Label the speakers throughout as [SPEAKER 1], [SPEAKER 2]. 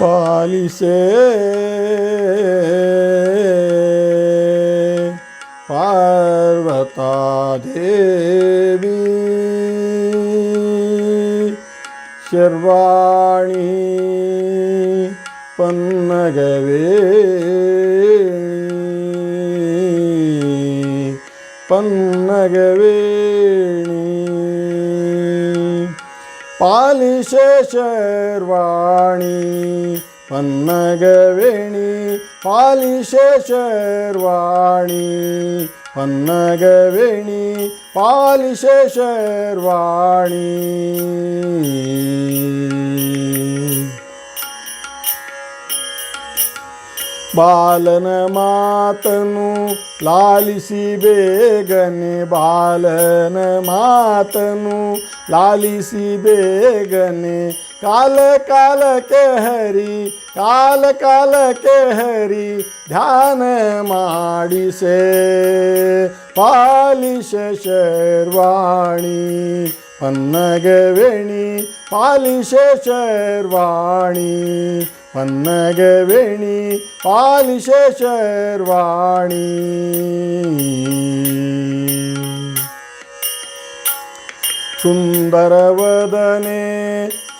[SPEAKER 1] பாலிசே. பார்வதா தேவி ஷெர்வாணி பன்னகவே. பன்னகவேணி பாலிசேஷர்வாணி பன்னகவேணி பாலிசேஷர்வாணி பன்னகவேணி பாலிசேஷர்வாணி ಬಾಲನ ಮಾತನು ಲಾಲಿಸಿ ಬೇಗನೆ, ಬಾಲನ ಮಾತನು ಲಾಲಿಸಿ ಬೇಗನೆ, ಕಾಲ ಕಾಲಕ್ಕೆ ಹರಿ, ಕಾಲ ಕಾಲಕ್ಕೆ ಹರಿ, ಧ್ಯಾನ ಮಾಡಿಸೆ, ಪಾಲಿಶ ಶರ್ವಾಣಿ. பன்னகவேணி பாலிசேஷர்வாணி பன்னகவேணி பாலிசேஷர்வாணி சுந்தரவதனே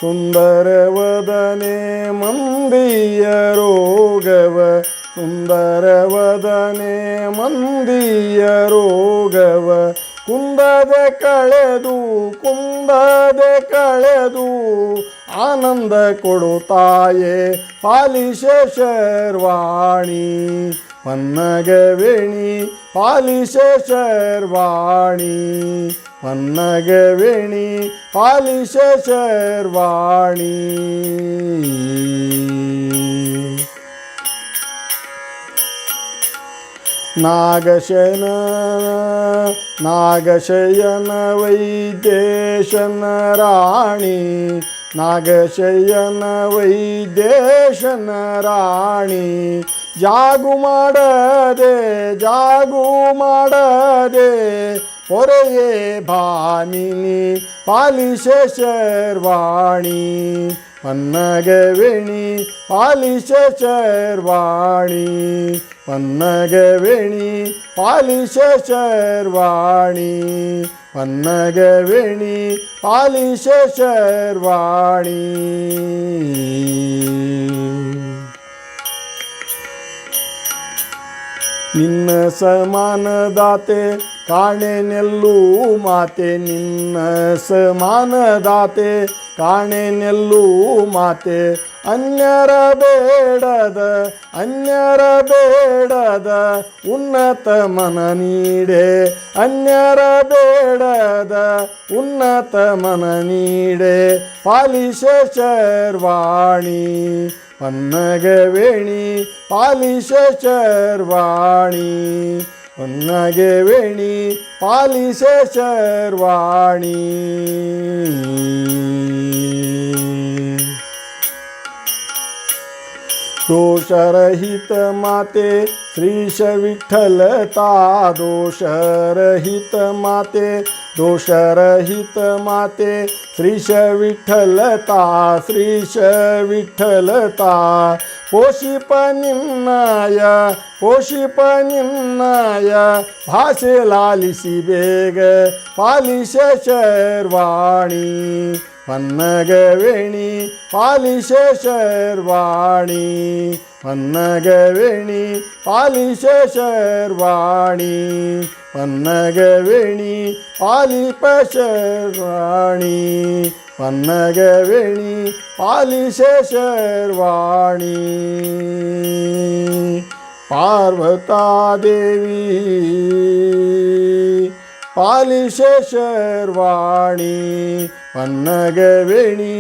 [SPEAKER 1] சுந்தரவதனே மந்திய ரோகவ. சுந்தரவதனே மந்திய ரோக ಕುಂದದೆ ಕಳೆದು ಕುಂದದೆ ಕಳೆದು ಆನಂದ ಕೊಡುತ್ತಾಯೆ ಪಾಲಿಶೇಷರ್ವಾಣಿ ಪನ್ನಗವೇಣಿ ಪಾಲಿಶೇಷರ್ವಾಣಿ ಪನ್ನಗವೇಣಿ ಪಾಲಿಶ ಶರ್ವಾಣಿ ನಾಗಶಯನ ನಾಗಶಯನ ವೈದೇಶನ ರಾಣಿ ನಾಗಶಯನ ವೈದೇಶನ ರಾಣಿ ಜಾಗು ಮಾಡದೆ ಜಾಗು ಮಾಡದೆ ಹೊರೆಯೇ ಭಾಮಿನಿ ಪಾಲಿಶ ಶರ್ವಾಣಿ ಪನ್ನಗವೇಣಿ ಪಾಲಿಶ ಶರ್ವಾಣಿ ಪನ್ನಗವೇಣಿ ಪಾಲಿಶ ಶರ್ವಾಣಿ ಪನ್ನಗವೇಣಿ ಪಾಲಿಶ ಶರ್ವಾಣಿ ನಿನ್ನ ಸಮಾನದಾತೆ ಕಾಣೆನೆಲ್ಲೂ ಮಾತೆ ನಿನ್ನ ಸಮಾನದಾತೆ. ಕಾಣೆನೆಲ್ಲೂ ಮಾತೆ ಅನ್ಯರ ಬೇಡದ ಅನ್ಯರ ಬೇಡದ, ಉನ್ನತ ಮನ ನೀಡೆ. ಅನ್ಯರ ಬೇಡದ, ಉನ್ನತ ಮನ ನೀಡೆ. ಪಾಲಿಶ ಶರ್ವಾಣಿ, ಪನ್ನಗವೇಣಿ, ಪಾಲಿಶ ಶರ್ವಾಣಿ. नगेवेणी पालिसे शर्वाणी. शरहित माते श्रीशविठलता दोषरहित माते दोषरहित माते श्रीशविठ्ठलता। स्त्रीशविठलता पोषिप निम्नाय पोषिप निम्नाय भाषे लालिसि बेग पालिश शर्वाणि। पन्नगवेणि पालिश शर्वाणि। பன்னகவேணி பாலிசேஷர்வாணி. பன்னகவேணி பாலிபேஷர்வாணி பன்னகவேணி பாலிசேஷர்வாணி. பார்வதாதேவி பாலிசேஷர்வாணி. பன்னகவேணி